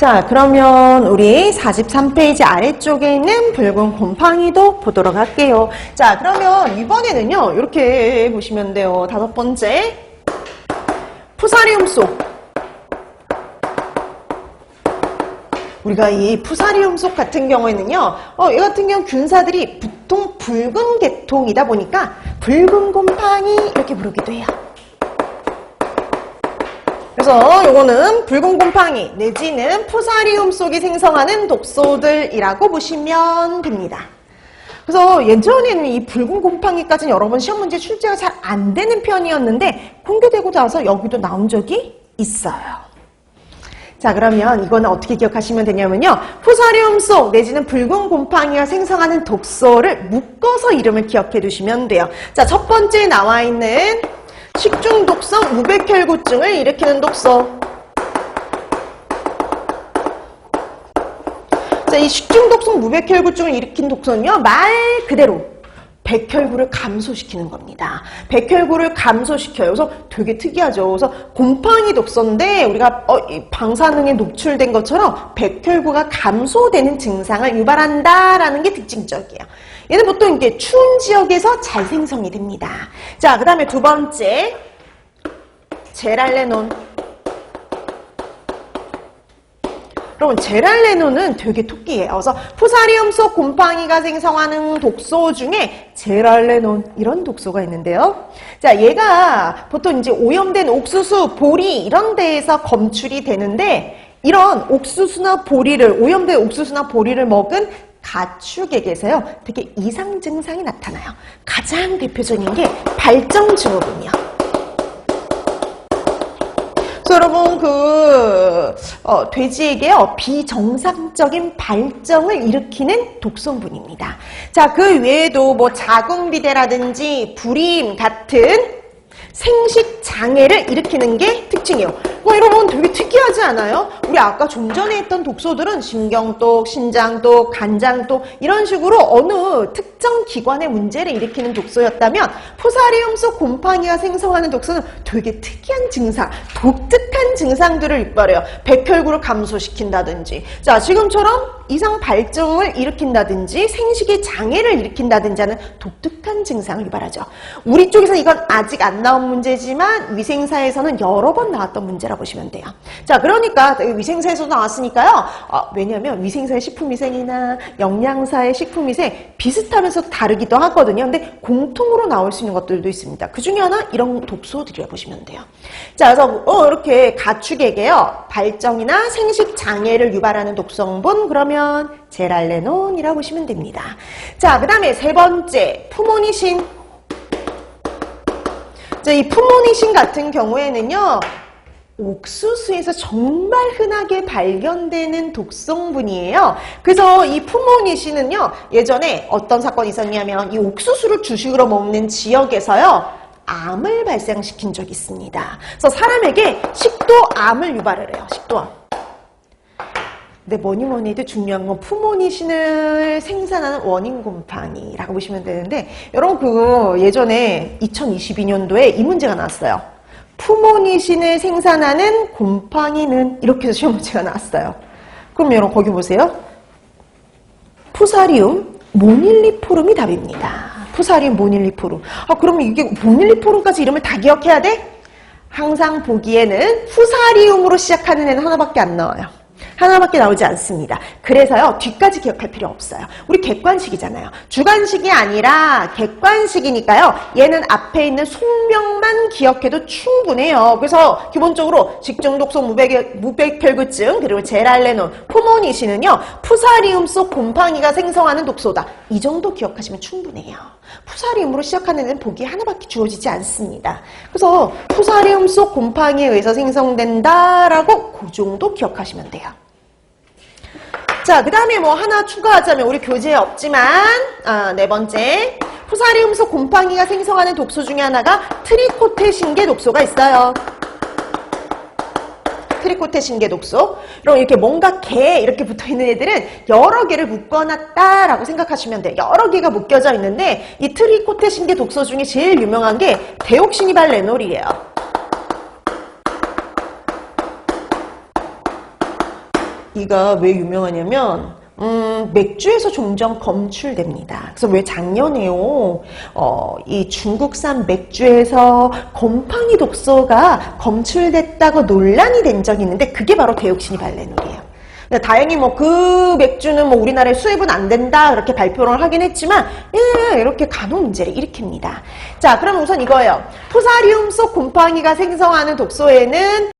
자, 그러면 우리 43페이지 아래쪽에 있는 붉은 곰팡이도 보도록 할게요. 자, 그러면 이번에는요, 이렇게 보시면 돼요. 다섯 번째. 푸사리움 속. 우리가 이 푸사리움 속 같은 경우에는요, 어, 이 같은 경우 균사들이 보통 붉은 계통이다 보니까 붉은 곰팡이 이렇게 부르기도 해요. 그래서 요거는 붉은 곰팡이 내지는 푸사리움 속이 생성하는 독소들이라고 보시면 됩니다. 그래서 예전에는 이 붉은 곰팡이까지는 여러 번 시험 문제 출제가 잘 안 되는 편이었는데 공개되고 나서 여기도 나온 적이 있어요. 자 그러면 이거는 어떻게 기억하시면 되냐면요. 푸사리움 속 내지는 붉은 곰팡이가 생성하는 독소를 묶어서 이름을 기억해 두시면 돼요. 자 첫 번째 나와 있는 식중 독성 무백혈구증을 일으키는 독소. 자, 이 식중 독성 무백혈구증을 일으킨 독소는요, 말 그대로 백혈구를 감소시키는 겁니다. 백혈구를 감소시켜요. 그래서 되게 특이하죠. 그래서 곰팡이 독소인데 우리가 어, 이 방사능에 노출된 것처럼 백혈구가 감소되는 증상을 유발한다라는 게 특징적이에요. 얘는 보통 이게 추운 지역에서 잘 생성이 됩니다. 자, 그 다음에 두 번째 제랄레논. 여러분 제랄레논은 되게 토끼예요. 그래서 푸사리움 속 곰팡이가 생성하는 독소 중에 제랄레논 이런 독소가 있는데요. 자, 얘가 보통 이제 오염된 옥수수, 보리 이런 데에서 검출이 되는데 이런 옥수수나 보리를 오염된 옥수수나 보리를 먹은 가축에게서요 되게 이상 증상이 나타나요. 가장 대표적인 게 발정 증후군이요. 여러분 그 어, 돼지에게요 비정상적인 발정을 일으키는 독성분입니다. 자 그 외에도 뭐 자궁비대라든지 불임 같은 생식 장애를 일으키는 게 특징이에요. 뭐 여러분 되게 특이하지 않아요? 우리 아까 좀 전에 했던 독소들은 신경독, 신장독, 간장독 이런 식으로 어느 특정 기관의 문제를 일으키는 독소였다면 포사리움 속 곰팡이가 생성하는 독소는 되게 특이한 증상, 독특한 증상들을 유발해요. 백혈구를 감소시킨다든지 자 지금처럼 이상 발정을 일으킨다든지 생식의 장애를 일으킨다든지 하는 독특한 증상을 유발하죠. 우리 쪽에서 이건 아직 안 나온 문제지만 위생사에서는 여러 번 나왔던 문제라 보시면 돼요. 자, 그러니까 위생사에서 나왔으니까요. 어, 왜냐하면 위생사의 식품위생이나 영양사의 식품위생 비슷하면서 다르기도 하거든요. 근데 공통으로 나올 수 있는 것들도 있습니다. 그 중에 하나 이런 독소들이라 보시면 돼요. 자, 그래서 어, 이렇게 가축에게요. 발정이나 생식 장애를 유발하는 독성분 그러면 제랄레논이라고 보시면 됩니다. 자, 그 다음에 세 번째 푸모니신 자, 이 푸모니신 같은 경우에는요, 옥수수에서 정말 흔하게 발견되는 독성분이에요. 그래서 이 푸모니신은요, 예전에 어떤 사건이 있었냐면, 이 옥수수를 주식으로 먹는 지역에서요, 암을 발생시킨 적이 있습니다. 그래서 사람에게 식도암을 유발을 해요, 식도암. 근데 뭐니 뭐니 해도 중요한 건 푸모니신을 생산하는 원인 곰팡이라고 보시면 되는데 여러분 그거 예전에 2022년도에 이 문제가 나왔어요. 푸모니신을 생산하는 곰팡이는 이렇게 해서 시험 문제가 나왔어요. 그럼 여러분 거기 보세요. 푸사리움 모닐리포름이 답입니다. 푸사리움 모닐리포름. 아 그러면 이게 모닐리포름까지 이름을 다 기억해야 돼? 항상 보기에는 푸사리움으로 시작하는 애는 하나밖에 안 나와요. 하나밖에 나오지 않습니다. 그래서요, 뒤까지 기억할 필요 없어요. 우리 객관식이잖아요. 주관식이 아니라 객관식이니까요, 얘는 앞에 있는 속명만 기억해도 충분해요. 그래서 기본적으로 직중독소 무백, 무백혈구증, 그리고 제랄레논, 포모니신은요, 푸사리움 속 곰팡이가 생성하는 독소다. 이 정도 기억하시면 충분해요. 푸사리움으로 시작하는 애는 보기 하나밖에 주어지지 않습니다. 그래서 푸사리움 속 곰팡이에 의해서 생성된다라고 그 정도 기억하시면 돼요. 자, 그 다음에 뭐 하나 추가하자면 우리 교재에 없지만 아, 네 번째 속 곰팡이가 생성하는 독소 중에 하나가 트리코테 신계 독소가 있어요. 트리코테 신계 독소. 그럼 이렇게 뭔가 개 이렇게 붙어 있는 애들은 여러 개를 묶어놨다라고 생각하시면 돼요. 여러 개가 묶여져 있는데 이 트리코테 신계 독소 중에 제일 유명한 게 데옥시니발 레놀이에요. 이가 왜 유명하냐면 음, 맥주에서 종종 검출됩니다. 그래서 왜 작년에요, 어, 이 중국산 맥주에서 곰팡이 독소가 검출됐다고 논란이 된 적이 있는데 그게 바로 대옥신이 발레놀이에요. 다행히 뭐 그 맥주는 뭐 우리나라에 수입은 안 된다 그렇게 발표를 하긴 했지만 예, 이렇게 간혹 문제를 일으킵니다. 자, 그럼 우선 이거예요. 토사리움 속 곰팡이가 생성하는 독소에는